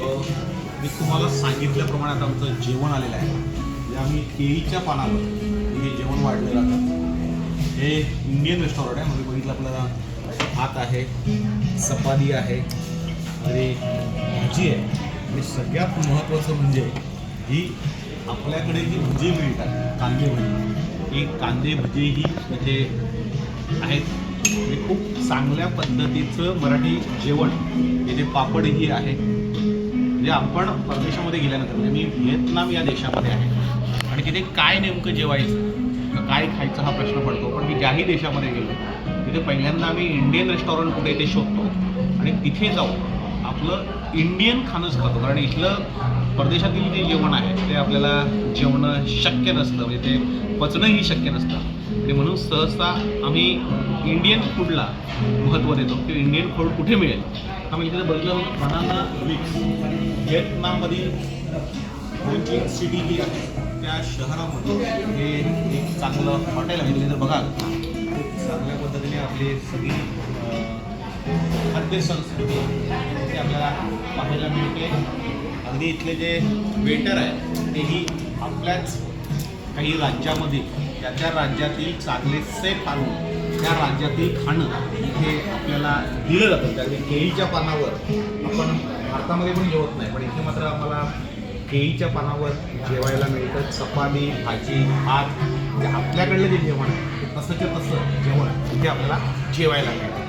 मी तुम्हाला सांगितल्याप्रमाणे आता आमचं जेवण आलेलं आहे. म्हणजे आम्ही केळीच्या पानावर हे जेवण वाढलेलं आहे. हे इंडियन रेस्टॉरंट आहे. म्हणजे बघितलं आपल्याला भात आहे चपाती आहे आणि भाजी आहे. आणि सगळ्यात महत्त्वाचं म्हणजे ही आपल्याकडे जी भजी मिळतात कांदे भजी ही कांदे भजी ही इथे आहेत. खूप चांगल्या पद्धतीचं मराठी जेवण. इथे पापडही आहे. म्हणजे आपण परदेशामध्ये गेल्यानंतर म्हणजे मी व्हिएतनाम या देशामध्ये आहे. आणि तिथे काय नेमकं जेवायचं काय खायचं हा प्रश्न पडतो. पण मी ज्याही देशामध्ये गेलो तिथे पहिल्यांदा आम्ही इंडियन रेस्टॉरंट कुठे ते शोधतो. आणि तिथे जाऊन आपलं इंडियन खाणंच खातो. कारण इथलं परदेशातील जे जेवण आहे ते आपल्याला जेवणं शक्य नसतं. म्हणजे ते पचणंही शक्य नसतं. आणि म्हणून सहसा आम्ही इंडियन फूडला महत्त्व देतो. की इंडियन फूड कुठे मिळेल? आम्ही इकडे बघितलं बनाना विक्स व्हिएतनाममधील सिटी जी आहे? त्या शहरामध्ये हे एक चांगलं हॉटेल आहे. तुम्ही जर बघाल खूप चांगल्या पद्धतीने आपली सगळी अं, खाद्य संस्कृती ते आपल्याला पाहायला मिळते. अगदी इथले जे वेटर आहे तेही आपल्याच काही राज्यामध्ये त्या त्या राज्यातील चांगले सेफ आणून त्या राज्यातील खाणं इथे आपल्याला दिलं जातं. त्यामध्ये केळीच्या पानावर आपण भारतामध्ये पण जेवत नाही पण इथे मात्र आम्हाला केळीच्या पानावर जेवायला मिळतं. चपाती भाजी भात म्हणजे आपल्याकडलं जे जेवण आहे ते तसंच्या तसं जेवण इथे आपल्याला जेवायला मिळतं.